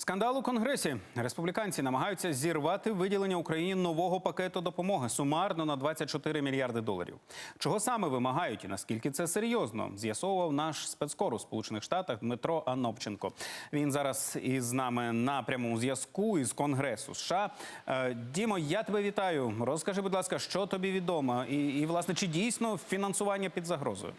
Скандал у конгресі. Республіканці намагаються зірвати виділення Україні нового пакету допомоги сумарно на 24 мільярди доларів. Чого саме вимагають і наскільки це серйозно? З'ясовував наш спецкор у Сполучених Штатах Дмитро Анопченко. Він зараз із нами на прямому зв'язку із Конгресу США. Е, Дімо, я тебе вітаю. Розкажи, будь ласка, що тобі відомо, і, і власне чи дійсно фінансування під загрозою?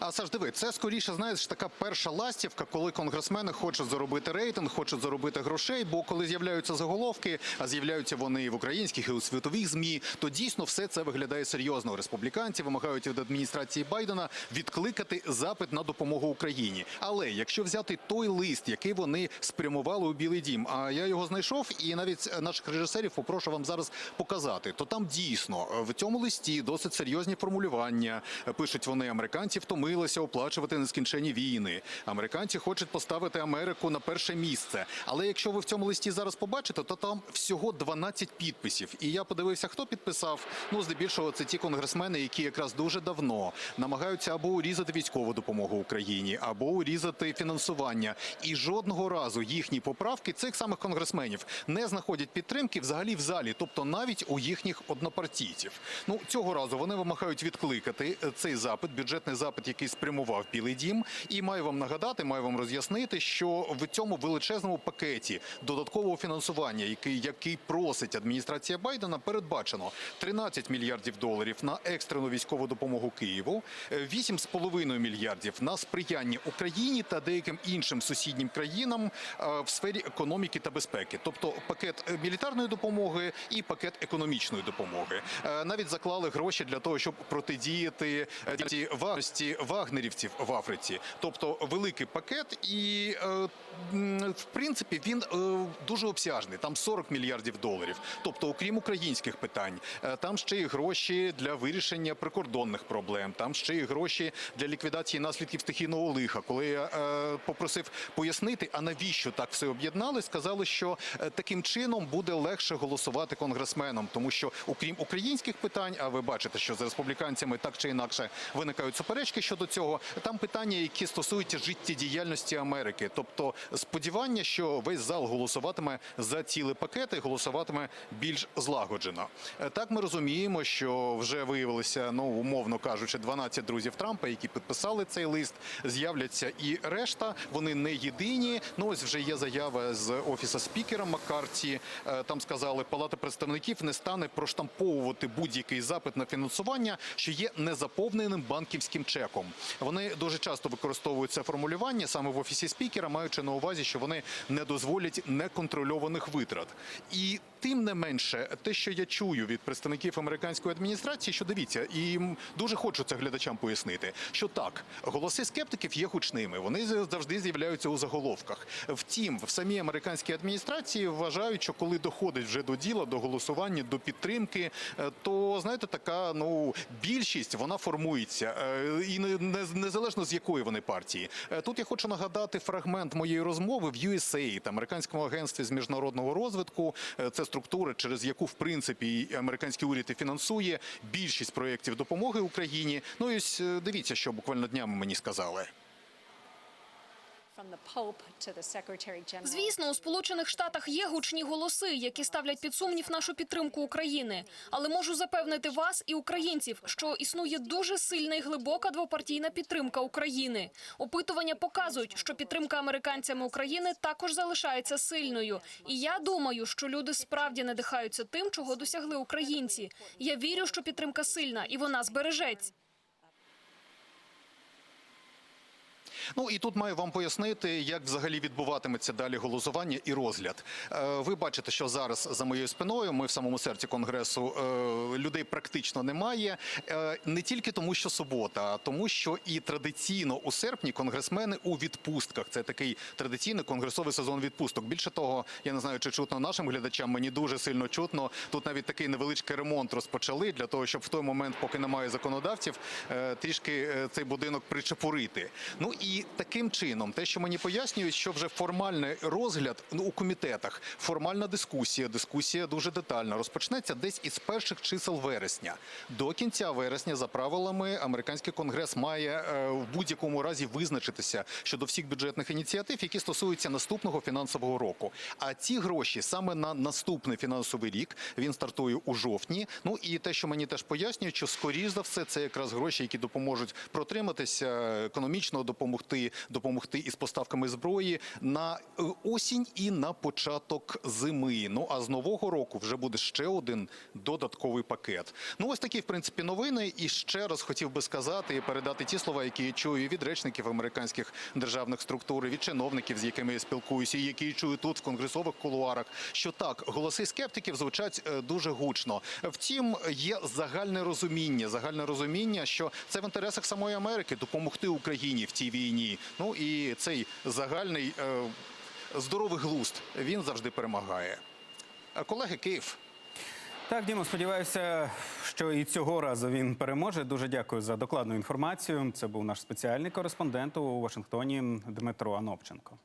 А Саш, диви, це скоріше знаєш така перша ластівка, коли конгресмени хочуть заробити рейтинг, хочуть заробити грошей. Бо коли з'являються заголовки, а з'являються вони і в українських і у світових змі, то дійсно все це виглядає серйозно. Республіканці вимагають від адміністрації Байдена відкликати запит на допомогу Україні. Але якщо взяти той лист, який вони спрямували у Білий Дім, а я його знайшов, і навіть наших режисерів попрошу вам зараз показати, то там дійсно в цьому листі досить серйозні формулювання. Пишуть вони американці втомилися оплачувати нескінчені війни. Американці хочуть поставити Америку на перше місце. Але якщо ви в цьому листі зараз побачите, то там всього 12 підписів. І я подивився, хто підписав. Ну, здебільшого, це ті конгресмени, які якраз дуже давно намагаються або урізати військову допомогу Україні, або урізати фінансування. І жодного разу їхні поправки цих самих конгресменів не знаходять підтримки взагалі в залі, тобто навіть у їхніх однопартійців. Ну цього разу вони вимагають відкликати е, цей запит, бюджетний запит, який спрямував Білий Дім. І маю вам нагадати, маю вам роз'яснити, що в цьому величезному пакеті додаткового фінансування, який, який просить адміністрація Байдена, передбачено 13 мільярдів доларів на екстрену військову допомогу Києву, е, 8,5 мільярдів на сприяння Україні та деяким іншим сусіднім країнам е, в сфері економіки та безпеки, тобто пакет е, мілітарної допомоги і пакет економічної допомоги. Е, Навіть заклали гроші для того, щоб протидіяти е, вагнерівців в Африці, тобто великий пакет, і е, в принципі він е, дуже обсяжний. Там 40 мільярдів доларів. Тобто, окрім українських питань, е, там ще й гроші для вирішення прикордонних проблем. Там ще й гроші для ліквідації наслідків стихійного лиха. Коли я попросив пояснити, а навіщо так все об'єднали, сказали, що таким чином буде легше голосувати конгресменам, тому що окрім українських питань, а ви бачите, що з республіканцями так чи інакше виникають суперечки щодо цього. Там питання, які стосуються життєдіяльності Америки, тобто сподівання, що весь зал голосуватиме за цілий пакет і голосуватиме більш злагоджено. Е, Так ми розуміємо, що вже виявилося, ну умовно кажучи, 12 друзів Трампа, які підписали цей лист. З'являться і решта. Вони не єдині. Ну ось вже є заява з офісу спікера Маккарті. Е, Там сказали, Палата представників не стане проштамповувати будь-який запит на фінансування, що є незаповненим банківським чеком. Вони дуже часто використовують це формулювання саме в офісі спікера, маючи на увазі, що вони не дозволять неконтрольованих витрат. І тим не менше, те, що я чую від представників американської адміністрації, що дивіться, і дуже хочу це глядачам пояснити, що так, голоси скептиків є гучними. Вони завжди з'являються у заголовках. Втім, в самій американській адміністрації вважають, що коли доходить вже до діла, до голосування, до підтримки, е, то знаєте, така ну більшість вона формується е, і не, не- незалежно з якої вони партії. Е, Тут я хочу нагадати фрагмент моєї розмови в USAID, американському агентстві з міжнародного розвитку. Це структура, через яку в принципі і американський уряд і фінансує більшість проєктів допомоги Україні. Ну і ось е, дивіться, що буквально днями мені сказали. Звісно, у Сполучених Штатах є гучні голоси, які ставлять під сумнів нашу підтримку України. Але можу запевнити вас і українців, що існує дуже сильна і глибока двопартійна підтримка України. Опитування показують, що підтримка американцями України також залишається сильною. І я думаю, що люди справді надихаються тим, чого досягли українці. Я вірю, що підтримка сильна і вона збережеться. Ну і тут маю вам пояснити, як взагалі відбуватиметься далі голосування і розгляд. Е, Ви бачите, що зараз за моєю спиною, ми в самому серці конгресу е, людей практично немає. Е, Не тільки тому, що субота, а тому, що і традиційно у серпні конгресмени у відпустках. Це такий традиційний конгресовий сезон відпусток. Більше того, я не знаю, чи чутно нашим глядачам. Мені дуже сильно чутно. Тут навіть такий невеличкий ремонт розпочали для того, щоб в той момент, поки немає законодавців, трішки цей будинок причепурити. Ну і таким чином, те, що мені пояснюють, що вже формальний розгляд ну, у комітетах, формальна дискусія, дискусія дуже детальна, розпочнеться десь із перших чисел вересня. До кінця вересня, за правилами, американський конгрес має е, в будь-якому разі визначитися щодо всіх бюджетних ініціатив, які стосуються наступного фінансового року. А ці гроші саме на наступний фінансовий рік він стартує у жовтні. Ну і те, що мені теж пояснюють, що скоріш за все це якраз гроші, які допоможуть протриматися економічно, допомогти допомогти із поставками зброї на е, осінь і на початок зими. Ну а з нового року вже буде ще один додатковий пакет. Ну ось такі в принципі новини. І ще раз хотів би сказати і передати ті слова, які я чую від речників американських державних структур, від чиновників, з якими я спілкуюся, і які я чую тут в конгресових кулуарах. Що так, голоси скептиків звучать е, дуже гучно. Втім, є загальне розуміння, загальне розуміння, що це в інтересах самої Америки допомогти Україні в цій війні. Ну і цей загальний е, здоровий глузд він завжди перемагає. Колеги, Київ. Так, Дімо, сподіваюся, що і цього разу він переможе. Дуже дякую за докладну інформацію. Це був наш спеціальний кореспондент у Вашингтоні Дмитро Анопченко.